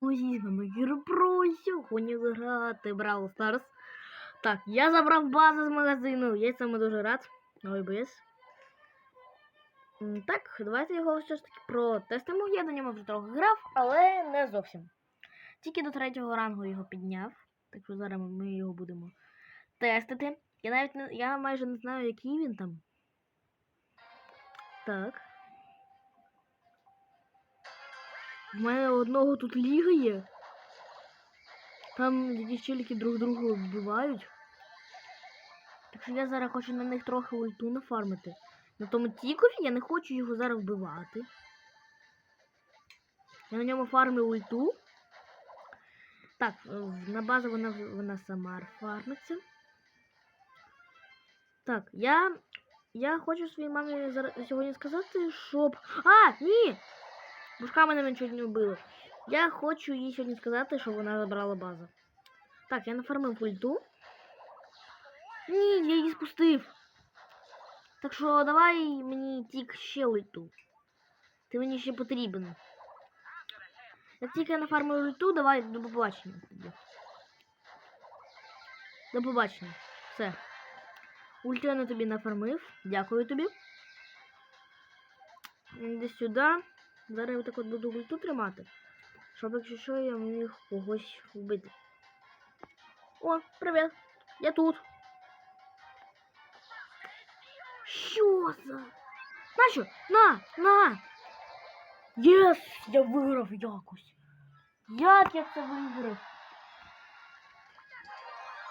Ой, з вами Кірпро, сьогодні грати Brawl Stars. Так, я забрав базу з магазину, я цьому дуже рад. Ой, без. Так, давайте його все ж таки протестимо. Я на ньому вже трохи грав, але не зовсім. Тільки до третього рангу його підняв. Так що зараз ми його будемо тестити. Я навіть не, я майже не знаю, який він там. Так. В мене одного тут ліга є. Там якісь челіки друг друга вбивають. Так що я зараз хочу на них трохи ульту нафармити. На тому тікові я не хочу його зараз вбивати. Я на ньому фармлю ульту. Так, е, на базу вона, вона сама фармиться. Так, я. Я хочу своїй мамі зараз- сьогодні сказати, щоб. А, ні! Бушка мене нічого не вбило. Я хочу їй сьогодні сказати, що вона забрала базу. Так, я нафармив ульту. Ні, я її спустив. Так що давай мені тік ще ульту. Ти мені ще потрібен. Як тільки я нафармив ульту, давай до побачення. тоді. До побачення. Все. Ульту я тобі нафармив. Дякую тобі. Іди сюди. Зараз я так от буду ульту тримати. Щоб якщо що я міг когось вбити. О, привіт! Я тут. Що за? Нащо? На! На! Єс! Я виграв якось. Як я це виграв?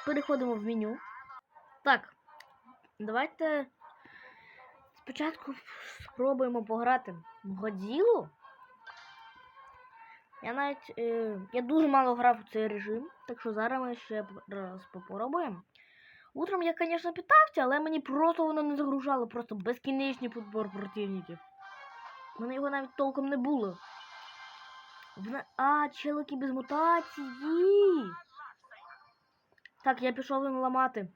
Переходимо в меню. Так. Давайте спочатку спробуємо пограти в Годзілу. Я навіть. Е, я дуже мало грав у цей режим, так що зараз ми ще раз попробуємо. Утром я, звісно, питався, але мені просто воно не загружало, просто безкінечний підбор противників. У мене його навіть толком не було. Вна... А, челики без мутації. Так, я пішов їм ламати.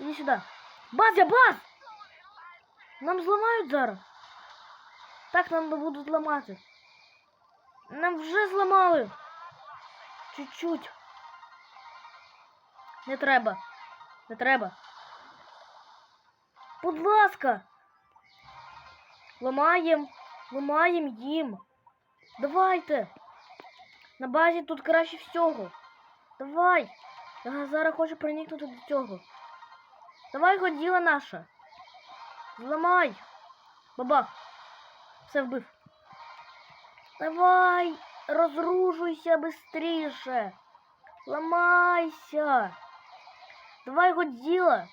Іди сюди. Баз, я баз! Нам зламають зараз. Так нам будуть ламати. Нам вже зламали. Чуть-чуть. Не треба. Не треба. Будь ласка. Ламаєм. Ламаєм їм. Давайте. На базі тут краще всього. Давай. Я зараз хочу проникнути до цього. Давай годіла наша. Зламай. Бабах. Все вбив. Давай. Розрушуйся быстріше. Ламайся. Давай Годзіла.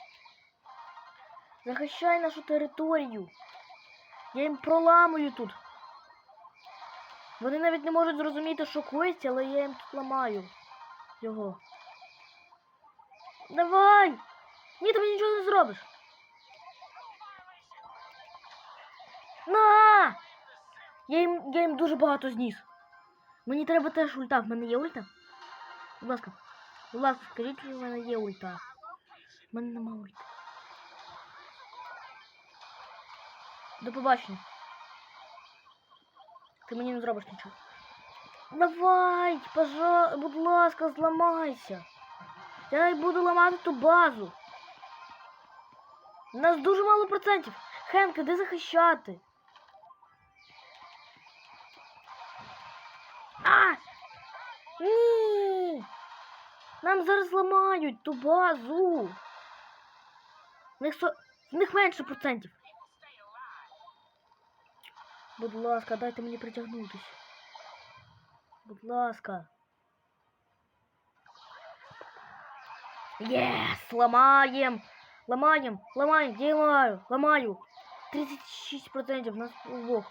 Захищай нашу територію. Я їм проламую тут. Вони навіть не можуть зрозуміти, що коїться, але я їм тут ламаю його. Давай! Ні, ти мені нічого не зробиш. На! Я їм, я їм дуже багато зніс. Мені треба теж ульта. В мене є ульта? Будь ласка. Будь ласка, скажіть, що в мене є ульта. В мене нема ульта. До побачення. Ти мені не зробиш нічого. Давай, пожалуйста, будь ласка, зламайся. Я буду ламати ту базу. У нас дуже мало процентів. Хенк, де захищати? А! Ні! Нам зараз ламають ту базу. В них, со... в них менше процентів. Будь ласка, дайте мені притягнутись. Будь ласка. Єс! Ламаєм! Ламаєм! Я ламаю! Ламаю! 36% нас лох.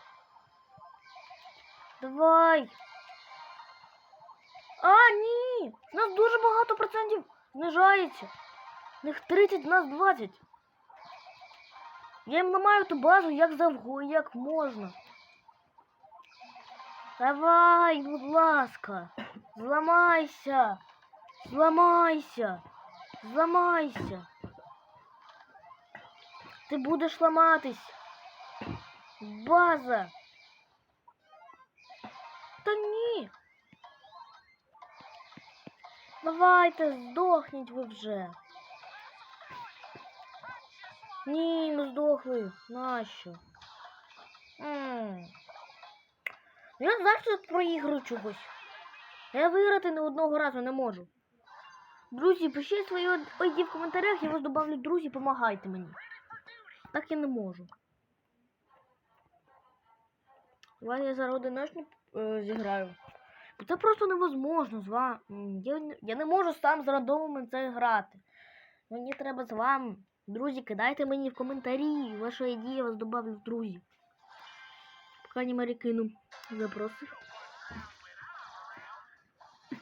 Давай! А, ні! У нас дуже багато процентів знижається. У них 30, у нас 20. Я їм ламаю ту базу як завгодно, як можна. Давай, будь ласка, зламайся, зламайся, зламайся. Ти будеш ламатись. База. Та ні. Давайте, здохніть ви вже. Ні, ми здохли. Нащо? М -м. Я завжди проіграю чогось. Я виграти не одного разу не можу. Друзі, пишіть свої ID в коментарях, я вас добавлю друзі, помагайте мені. Так я не можу. Давай я зараз одиночник е, зіграю. Це просто невозможно з вами. Я, не- можу сам з рандомами це грати. Мені треба з вами. Друзі, кидайте мені в коментарі вашу ID, я вас добавлю в друзі. Поки не кину запроси.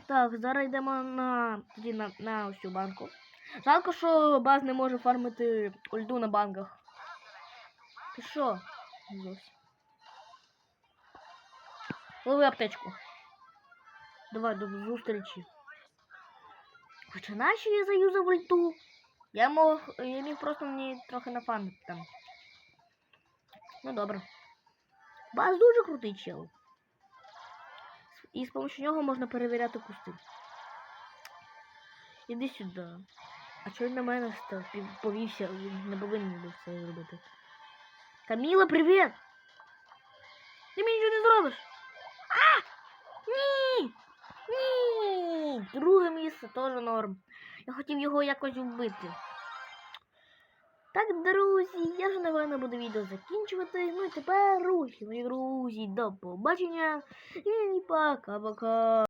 Так, зараз йдемо на, тоді на, на ось банку. Жалко, що баз не може фармити ульду на банках. Що? Зовсім. Лови аптечку. Давай до зустрічі. Хоча наче я заюзав ульту. Я мог. Я міг просто мені трохи нафармити там. Ну добре. Баз дуже крутий чел. І з помощью нього можна перевіряти кусти. Іди сюди. А чого він на мене став? Повівся? Він не повинен був це зробити. Каміла, привіт! Ти мені нічого не зробиш! А! Ні! Ні! Друге місце теж норм. Я хотів його якось вбити. Так, друзі, я вже напевно буду відео закінчувати. Ну і тепер рухи, мої друзі, до побачення і пока-пока.